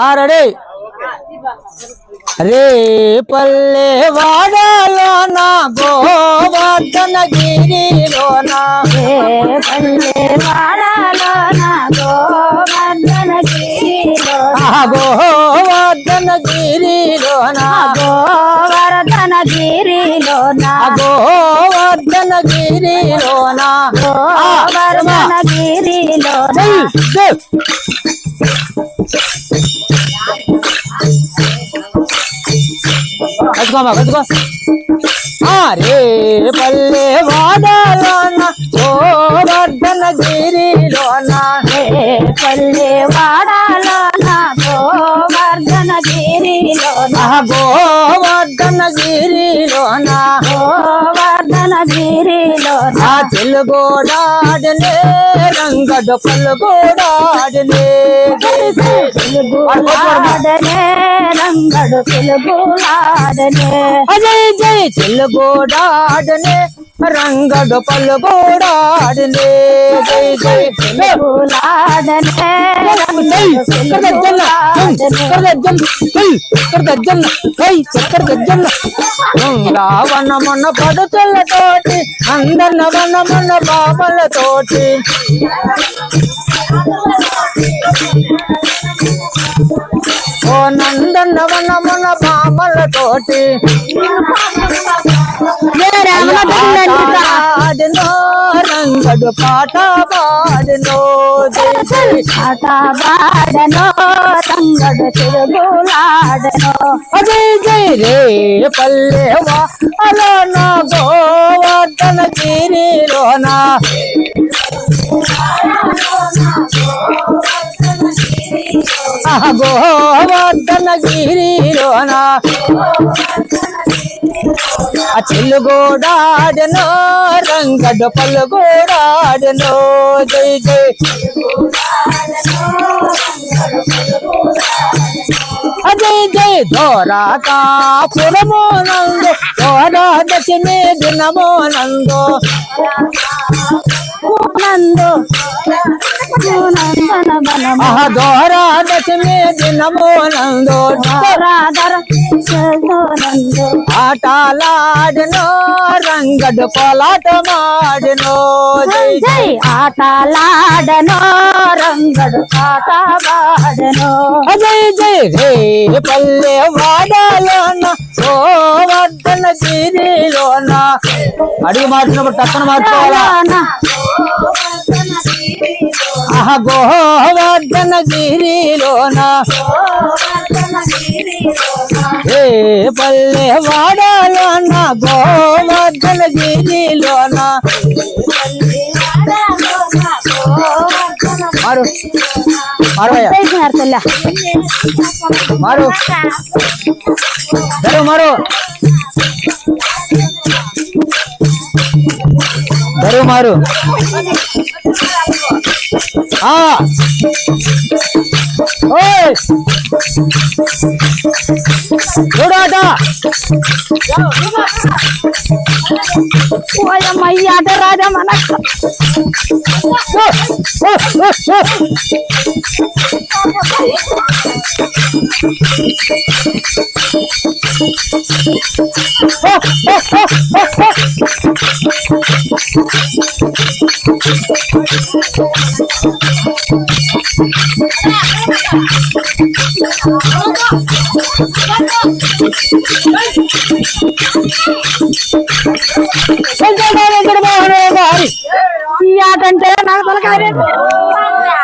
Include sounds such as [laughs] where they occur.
ఆ రెడీ రే పల్లె వాడలోన గోవర్ధన గిరిలోన పల్లె వాడలోన గోవర్ధన గిరిలో ఆ గోవర్ధన గిరిలోన గోవర్ధన గిరిలోన ఆ గోవర్ధన గిరిలోన గోవర్ధన గిరిలోన జై, జై. కట్టుకోమా కట్టుకో అరే పల్లె వాడలోన గోవర్ధన గిరిలోన పల్లె వాడలోన గోవర్ధన గిరిలోన గోవర్ధన గిరిలోన గోవర్ధన గిరిలోన ఆ తెలుగోడాడనే రంగడు పలుగోడాడనే తెలుగులాడనే రంగడు తెలుగులాడనే అజయ్ జై తెలుగోడాడనే రంగడు పలుగోడాడనే జై జై. తెలుగులాడనే రంగడు తెలుగులాడనే రావణమన్న పడుతులతోటి అందన్న వనమన్న బామలతోటి ఓ నందన్న వనమన్న బామలతోటి పాట పాడినో జై జై ఆట అజయ్ జై రే పల్లెవా అలోన గోవర్ధన గిరి గోవర్ధన గిరిలోనా ఆ చెల్లుగోడాడనో రంగడు పల్లుగోడాడనో జై జై. అజయ్ జై దోరా కాపురమో నందో దోరా దశమి దినమో నందో. నందు నందన బనమ దోరా దశమి దినమో నందో రాధర నందు ఆటలాడనో రంగడు కోలాట మాడనో జై. జై ఆటలాడనో రంగడు ఆట బాడనో అజయ్ జై. రే పల్లె వాడాలోన ఓ వర్ధన గిరిలోన. అడిగి మార్చినప్పుడు టక్కన మార్చుకోవాలా? ఆహ గోవర్ధన గిరిలోన ఏ పల్లె వాడాలోన గోవర్ధన గిరిలోన మారు మారవయ్య మారు. ధరు మారు. ధరు మారు ఆ ఓయ్ [laughs] చూడాట ఓయమ్మయ్యాట రాజా మన ఈ ఆట అంటే నాకు తలకాయ